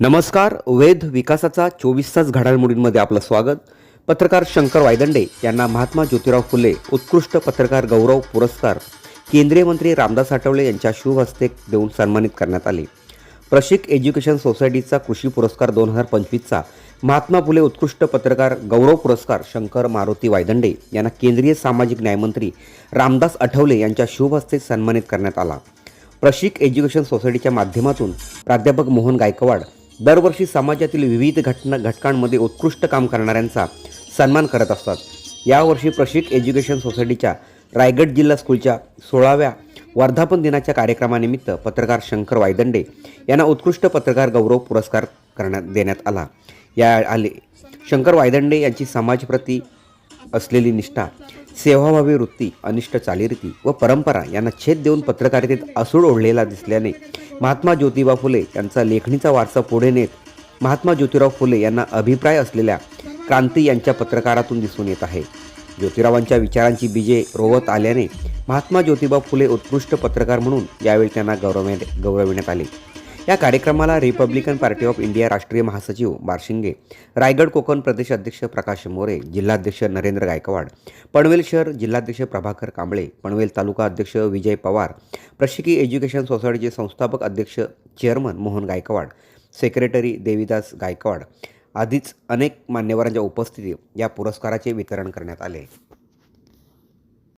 नमस्कार वेध विकासाचा चोवीस तास घडामोडींमध्ये आपलं स्वागत. पत्रकार शंकर वायदंडे यांना महात्मा ज्योतिराव फुले उत्कृष्ट पत्रकार गौरव पुरस्कार केंद्रीय मंत्री रामदास आठवले यांच्या शुभ हस्ते देऊन सन्मानित करण्यात आले. प्रशिक एज्युकेशन सोसायटीचा कृषी पुरस्कार दोन हजार पंचवीसचा महात्मा फुले उत्कृष्ट पत्रकार गौरव पुरस्कार शंकर मारुती वायदंडे यांना केंद्रीय सामाजिक न्यायमंत्री रामदास आठवले यांच्या शुभ हस्ते सन्मानित करण्यात आला. प्रशिक एज्युकेशन सोसायटीच्या माध्यमातून प्राध्यापक मोहन गायकवाड दरवर्षी समाजातील विविध घटना घटकांमध्ये उत्कृष्ट काम करणाऱ्यांचा सन्मान करत असतात. यावर्षी प्रशिक एज्युकेशन सोसायटीच्या रायगड जिल्हा स्कूलच्या सोळाव्या वर्धापन दिनाच्या कार्यक्रमानिमित्त पत्रकार शंकर वायदंडे यांना उत्कृष्ट पत्रकार गौरव पुरस्कार करण्यात देण्यात आला. या आले शंकर वायदंडे यांची समाजप्रती असलेली निष्ठा सेवाभावी वृत्ती अनिष्ट चालीरीती व परंपरा यांना छेद देऊन पत्रकारितेत असूड ओढलेला दिसल्याने महात्मा ज्योतिबा फुले यांचा लेखणीचा वारसा पुढे नेत महात्मा ज्योतिराव फुले यांना अभिप्राय असलेल्या क्रांती यांच्या पत्रकारातून दिसून येत आहे. ज्योतिरावांच्या विचारांची बीजे रोवत आल्याने महात्मा ज्योतिबा फुले उत्कृष्ट पत्रकार म्हणून यावेळी त्यांना गौरवण्यात गौरविण्यात आले. या कार्यक्रमाला रिपब्लिकन पार्टी ऑफ इंडिया राष्ट्रीय महासचिव बारशिंगे रायगड कोकण प्रदेश अध्यक्ष प्रकाश मोरे जिल्हाध्यक्ष नरेंद्र गायकवाड पनवेल शहर जिल्हाध्यक्ष प्रभाकर कांबळे पनवेल तालुका अध्यक्ष विजय पवार प्रशिकी एज्युकेशन सोसायटीचे संस्थापक अध्यक्ष चेअरमन मोहन गायकवाड सेक्रेटरी देविदास गायकवाड आधीच अनेक मान्यवरांच्या उपस्थितीत या पुरस्काराचे वितरण करण्यात आले.